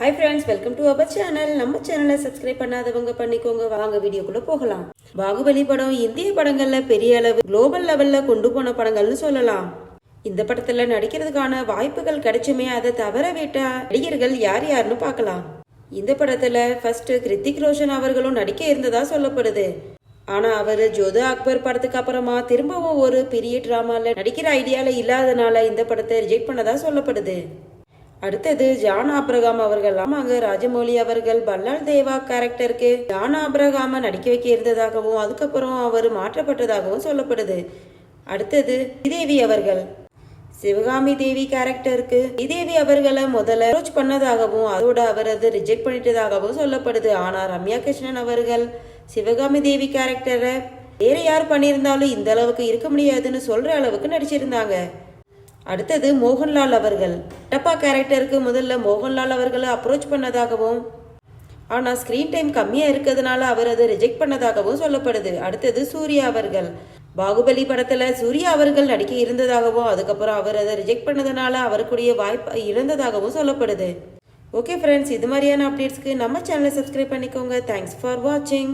Hi friends welcome to our channel நம்ம சேனலை subscribe பண்ணாதவங்க பண்ணிக்கோங்க. வாங்க வீடியோக்குள்ள போகலாம். பாகுபலி படம் இந்திய படங்கள்ல பெரிய அளவு குளோபல் லெவல்ல கொண்டு போன படங்கள்னு சொல்லலாம். இந்த படத்துல நடிக்கிறதுக்கான வாய்ப்புகள் கிடைச்சுமே அதை தவற விட்ட நடிகர்கள் யார் யாருன்னு பார்க்கலாம். இந்த படத்துல ஃபர்ஸ்ட் கிருத்திக் ரோஷன் அவர்களும் நடிக்க இருந்ததா சொல்லப்படுது. ஆனா அவரு ஜோதா அக்பர் படத்துக்கு அப்புறமா திரும்பவும் ஒரு பெரிய டிராமால நடிக்கிற ஐடியால இல்லாதனால இந்த படத்தை ரிஜெக்ட் பண்ணதா சொல்லப்படுது. அடுத்தது ஜான் ஆப்ரகாம் அவர்கள். ஆமாங்க ராஜமௌலி அவர்கள் பல்லால் தேவா கேரக்டருக்கு ஜான் ஆப்ரகாம நடிக்க வைக்க இருந்ததாகவும் அதுக்கப்புறம் அவர் மாற்றப்பட்டதாகவும் சொல்லப்படுது. அடுத்தது ஸ்ரீதேவி அவர்கள். சிவகாமி தேவி கேரக்டருக்கு ஸ்ரீதேவி அவர்களை முதல்ல அப்ரோச் பண்ணதாகவும் அதோட அவர் அதை ரிஜெக்ட் பண்ணிட்டதாகவும் சொல்லப்படுது. ஆனால் ரம்யா கிருஷ்ணன் அவர்கள் சிவகாமி தேவி கேரக்டரை வேற யார் பண்ணியிருந்தாலும் இந்த அளவுக்கு இருக்க முடியாதுன்னு சொல்ற அளவுக்கு நடிச்சிருந்தாங்க. அடுத்தது மோகன்லால் அவர்கள். டப்பா கேரக்டருக்கு முதல்ல மோகன்லால் அவர்களை அப்ரோச் பண்ணதாகவும் ஆனால் ஸ்க்ரீன் டைம் கம்மியாக இருக்கிறதுனால அவர் அதை ரிஜெக்ட் பண்ணதாகவும் சொல்லப்படுது. அடுத்தது சூர்யா அவர்கள். பாகுபலி படத்தில் சூர்யா அவர்கள் நடிக்க இருந்ததாகவும் அதுக்கப்புறம் அவர் அதை ரிஜெக்ட் பண்ணதுனால அவருக்குரிய வாய்ப்பு இழந்ததாகவும் சொல்லப்படுது. ஓகே ஃப்ரெண்ட்ஸ் இது மாதிரியான அப்டேட்ஸ்க்கு நம்ம சேனலை சப்ஸ்கிரைப் பண்ணிக்கோங்க. தேங்க்ஸ் ஃபார் வாட்சிங்